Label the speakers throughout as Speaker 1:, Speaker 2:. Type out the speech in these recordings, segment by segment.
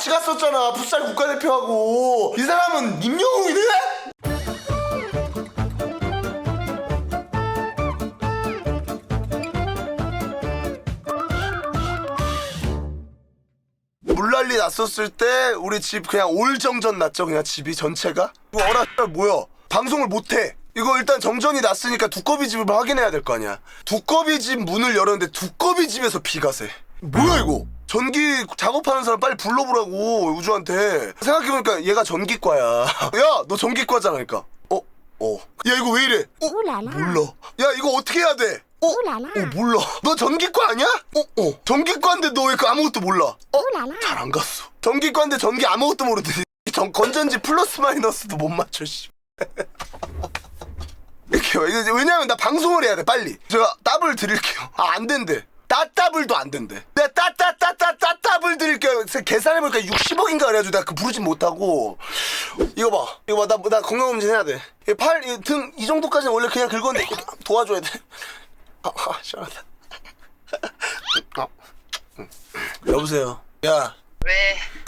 Speaker 1: 같이 갔었잖아. 풋살 국가대표하고. 이 사람은 임영웅이네? 물난리 났었을 때 우리 집 그냥 올정전 났죠 그냥 집이 전체가? 이거 어라 뭐야? 방송을 못해. 이거 일단 정전이 났으니까 두꺼비 집을 확인해야 될 거 아니야. 두꺼비 집 문을 열었는데 두꺼비 집에서 비가 새. 뭐야 이거 전기 작업하는 사람 빨리 불러보라고 우주한테 생각해보니까 얘가 전기과야 야 너 전기과잖아 그러니까 어? 어. 야 이거 왜 이래? 어? 몰라 야 이거 어떻게 해야 돼? 어? 어 몰라 너 전기과 아니야? 어? 어 전기과인데 너 왜 그 아무것도 몰라? 어? 잘 안 갔어. 전기과인데 전기 아무것도 모르더니 전 건전지 플러스 마이너스도 못 맞춰 씨. 이렇게 왜냐면 나 방송을 해야 돼 빨리. 제가 따블 드릴게요. 아 안 된대. 따따블도 안 된대. 내가 따따따따 따따블 드릴게요. 그래서 계산해보니까 60억인가 그래가지고 내가 그 부르진 못하고. 이거 봐. 이거 봐. 나, 나 건강검진 해야 돼. 이 팔, 이 등, 이 정도까지는 원래 그냥 긁었는데 도와줘야 돼. 아, 아 시원하다. 아. 여보세요. 야.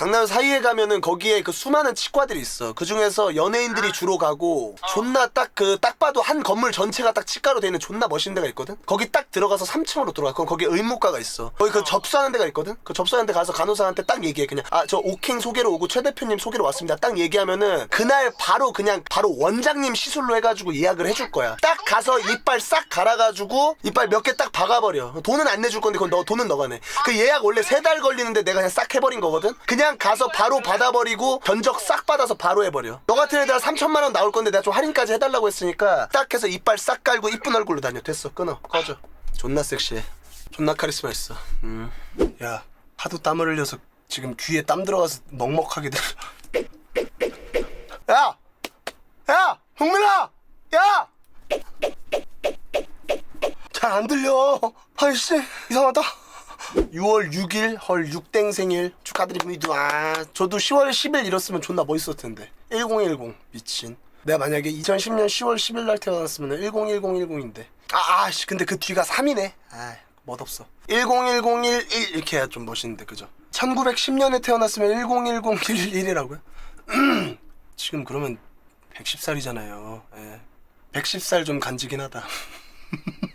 Speaker 2: 왜?
Speaker 1: 강남 사이에 가면은 거기에 그 수많은 치과들이 있어. 그 중에서 연예인들이 주로 가고 존나 딱 그 딱 봐도 한 건물 전체가 딱 치과로 돼 있는 존나 멋있는 데가 있거든. 거기 딱 들어가서 3층으로 들어가. 그럼 거기 의무과가 있어. 거기 그 접수하는 데가 있거든. 그 접수하는 데 가서 간호사한테 딱 얘기해 그냥 아 저 오킹 소개로 오고 최 대표님 소개로 왔습니다. 딱 얘기하면은 그날 바로 그냥 바로 원장님 시술로 해가지고 예약을 해줄 거야. 딱 가서 이빨 싹 갈아가지고 이빨 몇 개 딱 박아버려. 돈은 안 내줄 건데 그건 너 돈은 너가 내. 그 예약 원래 세 달 걸리는데 내가 그냥 싹 해버린 거거든. 그냥 가서 바로 받아버리고 견적 싹 받아서 바로 해버려. 너 같은 애들 3천만 원 나올 건데 내가 좀 할인까지 해달라고 했으니까 딱 해서 이빨 싹 깔고 이쁜 얼굴로 다녀. 됐어 끊어 꺼져. 존나 섹시해. 존나 카리스마 있어. 음. 야 하도 땀을 흘려서 지금 귀에 땀 들어가서 먹먹하게 돼. 야! 야! 홍민아! 야! 잘 안 들려. 아이씨, 이상하다. 6월 6일 헐 6땡 생일 축하드립니다. 아, 저도 10월 10일 이뤘으면 존나 멋있었을 텐데. 1010 미친. 내가 만약에 2010년 10월 10일 날 태어났으면 101010인데. 아, 아씨, 근데 그 뒤가 3이네. 아, 멋없어. 101011 이렇게 해야 좀 멋있는데, 그죠? 1910년에 태어났으면 101011이라고요? 지금 그러면 110살이잖아요. 예. 110살 좀 간지긴 하다.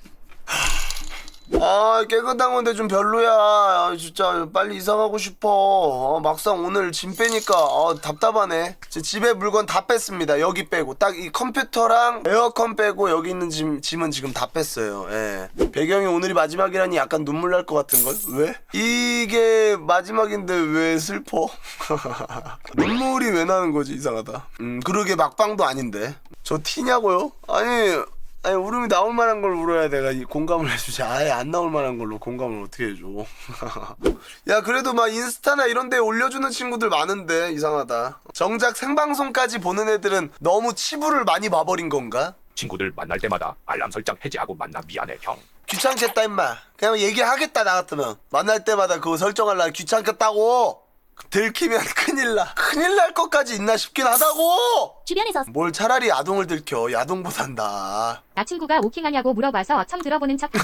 Speaker 1: 아 깨끗한 건데 좀 별로야. 아, 진짜 빨리 이사 가고 싶어. 어, 막상 오늘 짐 빼니까 아, 답답하네. 제 집에 물건 다 뺐습니다. 여기 빼고. 딱 이 컴퓨터랑 에어컨 빼고 여기 있는 짐, 짐은 지금 다 뺐어요. 예. 배경이 오늘이 마지막이라니 약간 눈물 날 것 같은걸? 왜? 이게 마지막인데 왜 슬퍼? 눈물이 왜 나는 거지 이상하다. 음 그러게 막방도 아닌데. 저 티냐고요? 아니 아니 울음이 나올 만한 걸 울어야 내가 이 공감을 해주지. 아예 안 나올 만한 걸로 공감을 어떻게 해줘. 야 그래도 막 인스타나 이런 데 올려주는 친구들 많은데 이상하다. 정작 생방송까지 보는 애들은 너무 치부를 많이 봐버린 건가?
Speaker 3: 친구들 만날 때마다 알람 설정 해제하고 만나 미안해 형.
Speaker 1: 귀찮겠다 임마. 그냥 얘기하겠다 나 같으면. 만날 때마다 그거 설정하려 귀찮겠다고 들키면 큰일 나 큰일 날 것까지 있나 싶긴 하다고
Speaker 4: 주변에서
Speaker 1: 뭘 차라리 야동을 들켜 야동보단 나
Speaker 5: 나 친구가 오킹하냐고 물어봐서 처음 들어보는 척.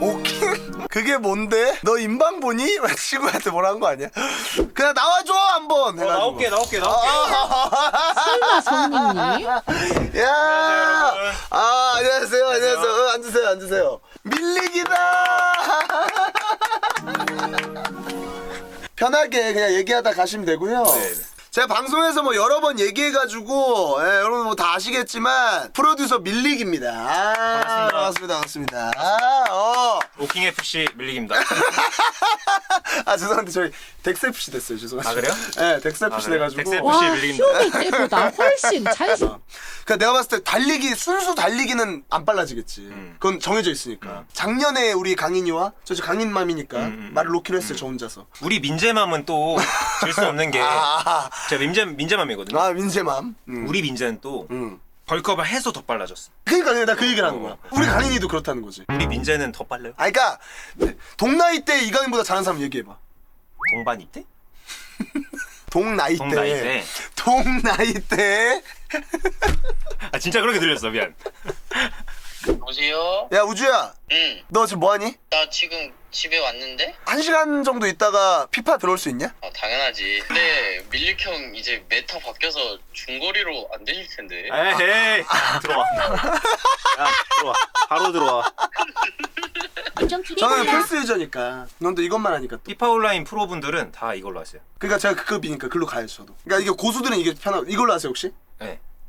Speaker 1: 오킹? 그게 뭔데? 너 인방 보니? 막 친구한테 뭐라는 거 아니야? 그냥 나와줘 한번 해가지고.
Speaker 2: 나올게 나올게 나올게.
Speaker 4: 설마 성민이
Speaker 1: 야! 아 안녕하세요 안녕하세요 어, 앉으세요 앉으세요 밀리기다 편하게 그냥 얘기하다 가시면 되고요. 제가 방송에서 뭐 여러 번 얘기해가지고 예, 여러분 뭐 다 아시겠지만 프로듀서 밀릭입니다. 아, 반갑습니다. 반갑습니다 아, 어.
Speaker 2: 오킹 FC 밀리기입니다.
Speaker 1: 아 죄송한데 저희 덱스 FC 됐어요 죄송합니다
Speaker 2: 아, 그래요?
Speaker 1: 네 덱스 FC
Speaker 2: 그래요?
Speaker 1: 돼가지고
Speaker 2: 덱스 FC.
Speaker 4: 와
Speaker 2: 밀리긴다.
Speaker 4: 쇼미 때보다 훨씬 잘
Speaker 1: 그러니까 내가 봤을 때 달리기 순수 달리기는 안 빨라지겠지.
Speaker 2: 음.
Speaker 1: 그건 정해져 있으니까. 작년에 우리 강인이와 저 지금 강인맘이니까
Speaker 2: 음,
Speaker 1: 말을 놓기로 했어요 저 혼자서.
Speaker 2: 우리 민재맘은 또 질 수 없는 게
Speaker 1: 아,
Speaker 2: 제가 민재 민재맘이거든요.
Speaker 1: 아 민재맘. 음.
Speaker 2: 우리 민재는 또
Speaker 1: 음.
Speaker 2: 벌크업을 해서 더 빨라졌어.
Speaker 1: 그러니까 내가 그 얘기를 하는 거야. 우리 강인이도 그렇다는 거지.
Speaker 2: 우리 민재는 더 빨라요.
Speaker 1: 아 그러니까 동나이 때 이강인보다 잘하는 사람 얘기해봐.
Speaker 2: 동반이 때?
Speaker 1: 동나이 때.
Speaker 2: 동나이 때.
Speaker 1: 동나이 때.
Speaker 2: 아 진짜 그렇게 들렸어 미안.
Speaker 6: 여보세요?
Speaker 1: 야 우주야
Speaker 6: 응.
Speaker 1: 너 지금 뭐하니?
Speaker 6: 나 지금 집에 왔는데?
Speaker 1: 한 시간 정도 있다가 피파 들어올 수 있냐?
Speaker 6: 아, 당연하지. 근데 밀릭 형 이제 메타 바뀌어서 중거리로 안 되실 텐데.
Speaker 2: 에헤이 들어와. 야 들어와. 바로 들어와.
Speaker 5: 좀
Speaker 1: 저는. 필수 유저니까 넌 또 이것만 하니까 또
Speaker 2: 피파 온라인 프로분들은 다 이걸로 하세요.
Speaker 1: 그러니까 제가 그 급이니까 글로 가야죠 저도 그러니까 이게 고수들은 이게 편하고 이걸로 하세요 혹시?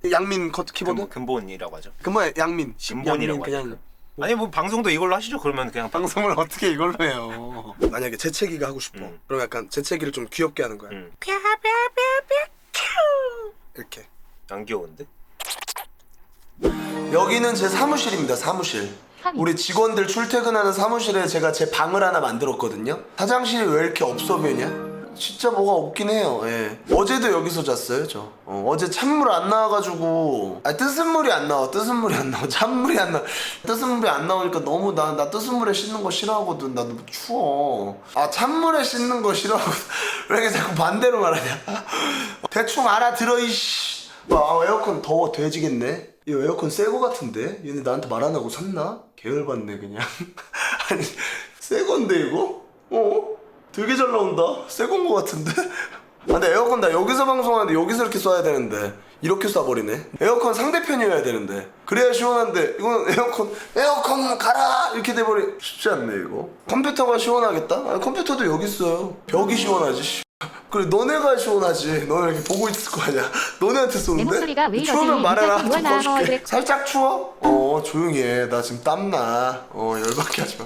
Speaker 2: 네.
Speaker 1: 양민 컷 키보드?
Speaker 2: 근, 근본이라고 하죠.
Speaker 1: 그 뭐야 양민
Speaker 2: 근본이라고
Speaker 1: 양민 그냥
Speaker 2: 하죠. 아니 뭐 방송도 이걸로 하시죠. 그러면 그냥 방.
Speaker 1: 방송을 어떻게 이걸로 해요 만약에 재채기가 하고 싶어
Speaker 2: 음.
Speaker 1: 그럼 약간 재채기를 좀 귀엽게 하는 거야
Speaker 2: 음.
Speaker 1: 이렇게
Speaker 2: 안 귀여운데?
Speaker 1: 여기는 제 사무실입니다 사무실. 우리 직원들 출퇴근하는 사무실에 제가 제 방을 하나 만들었거든요 화장실이 왜 이렇게 없어 보이냐? 진짜 뭐가 없긴 해요. 예. 어제도 여기서 잤어요 저. 어, 제 찬물 안 나와가지고. 아 뜨은 물이 안 나와. 뜨은 물이 안 나와. 찬물이 안 나와. 뜨은 물이 안 나오니까 너무 나, 나 뜨은 물에 씻는 거 싫어하거든. 나 너무 추워. 아 찬물에 씻는 거 싫어하거든 왜 이렇게 자꾸 반대로 말하냐. 대충 알아들어 이씨. 아 에어컨 더워 돼지겠네. 이 에어컨 새 거 같은데? 얘네 나한테 말 안 하고 샀나? 계열받네 그냥. 아니 새 건데 이거? 어? 되게 잘 나온다. 새건 거 같은데? 아, 근데 에어컨 나 여기서 방송하는데 여기서 이렇게 쏴야 되는데. 이렇게 쏴버리네. 에어컨 상대편이어야 되는데. 그래야 시원한데 이건 에어컨 에어컨 가라! 이렇게 돼버리. 쉽지 않네 이거. 컴퓨터가 시원하겠다? 아, 컴퓨터도 여기 있어요. 벽이 시원하지 씨. 그래 너네가 시원하지. 너네 이렇게 보고 있을 거 아니야. 너네한테 쏘는데? 추우면 말해라. 좀 꺼줄게.
Speaker 5: 그래.
Speaker 1: 살짝 추워? 어 조용히 해나 지금 땀나. 어 열받게 하지마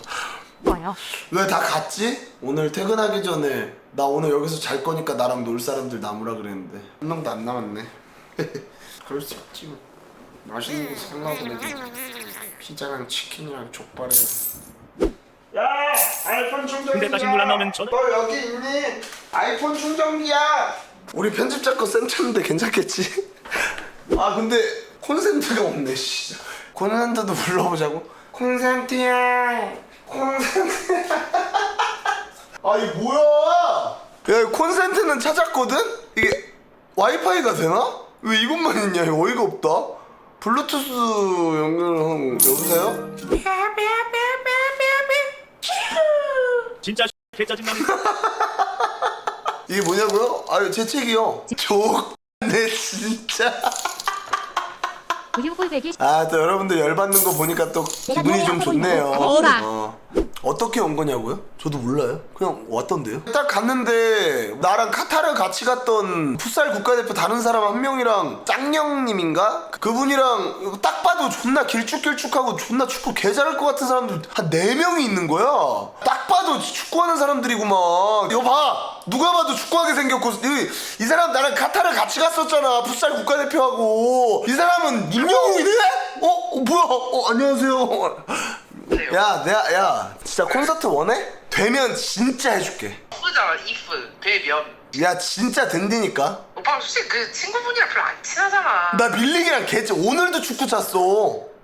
Speaker 5: 뭐요?
Speaker 1: 왜 다 갔지? 오늘 퇴근하기 전에 나 오늘 여기서 잘 거니까 나랑 놀 사람들 남으라 그랬는데. 한 명도 안 남았네. 그럴 수 있지 뭐. 맛있는 거 살라고 그래도 피자랑 치킨이랑 족발이랑. 야 아이폰 충전기야.
Speaker 3: 근데 다시 물 안 나오면 저는-
Speaker 1: 너 여기 있니? 아이폰 충전기야. 우리 편집자 거 쌤쳤는데 괜찮겠지? 아 근데 콘센트가 없네 씨 콘센트도 불러보자고? 콘센트야. 콘센트 아이 뭐야 야이 콘센트는 찾았거든? 이게 와이파이가 되나? 왜 이것만 있냐 이거 어이가 없다 블루투스 연결하는 여보세요?
Speaker 3: 진짜 개 짜증나는
Speaker 1: 이게 뭐냐고요? 아유 제 책이요 좋네 진짜
Speaker 5: 우유 꼴배기
Speaker 1: 아또 여러분들 열받는 거 보니까 또 기분이 좀 좋네요
Speaker 4: 어라.
Speaker 1: 어. 어떻게 온 거냐고요? 저도 몰라요 그냥 왔던데요 딱 갔는데 나랑 카타르 같이 갔던 풋살 국가대표 다른 사람 한 명이랑 짱영님인가? 그분이랑 딱 봐도 존나 길쭉길쭉하고 존나 축구 개 잘할 것 같은 사람들 한 네 명이 있는 거야 딱 봐도 축구하는 사람들이구만 이거 봐 누가 봐도 축구하게 생겼고 이, 이 사람 나랑 카타르 같이 갔었잖아 풋살 국가대표하고 이 사람은 임영웅이네? 어? 어 뭐야? 어 안녕하세요 야, 내가 야, 진짜 콘서트 원해? 되면 진짜 해줄게.
Speaker 7: 이쁘잖아 if 되면
Speaker 1: 야, 진짜 된다니까.
Speaker 7: 오빠 솔직히 그 친구분이랑 별로 안 친하잖아
Speaker 1: 나 밀리기랑 개지 오늘도 축구 찼어.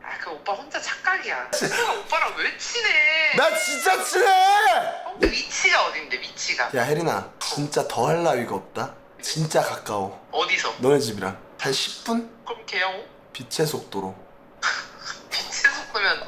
Speaker 7: 아 그 오빠 혼자 착각이야 친구가 오빠랑 왜 친해
Speaker 1: 나 진짜 친해.
Speaker 7: 어, 그 위치가 어딘데 위치가
Speaker 1: 야, 혜린아, 진짜 더할 나위가 없다. 진짜 가까워.
Speaker 7: 어디서
Speaker 1: 너네 집이랑 한 10분?
Speaker 7: 그럼 개영호
Speaker 1: 빛의 속도로.
Speaker 7: 빛의 속도면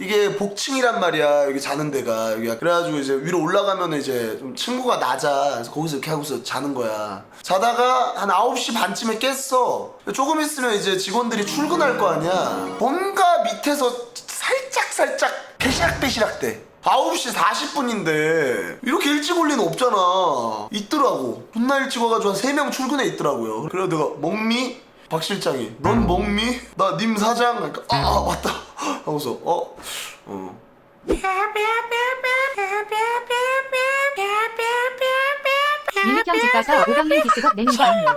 Speaker 1: 이게 복층이란 말이야. 여기 자는 데가. 여기 그래가지고 이제 위로 올라가면 이제 좀 층고가 낮아. 그래서 거기서 이렇게 하고서 자는 거야. 자다가 한 9시 반쯤에 깼어. 조금 있으면 이제 직원들이 출근할 거 아니야. 뭔가 밑에서 살짝 살짝 배시락배시락 돼. 9시 40분인데 이렇게 일찍 올 리는 없잖아. 있더라고. 존나 일찍 와가지고 한 3명 출근해 있더라고요. 그래서 내가 먹미? 박 실장이. 넌 먹미? 나 님 사장? 그러니까 아, 아 맞다 하고서 어? 어
Speaker 5: 밀릭형 집 가서 오강민 디스곡 내는 거 아니에요?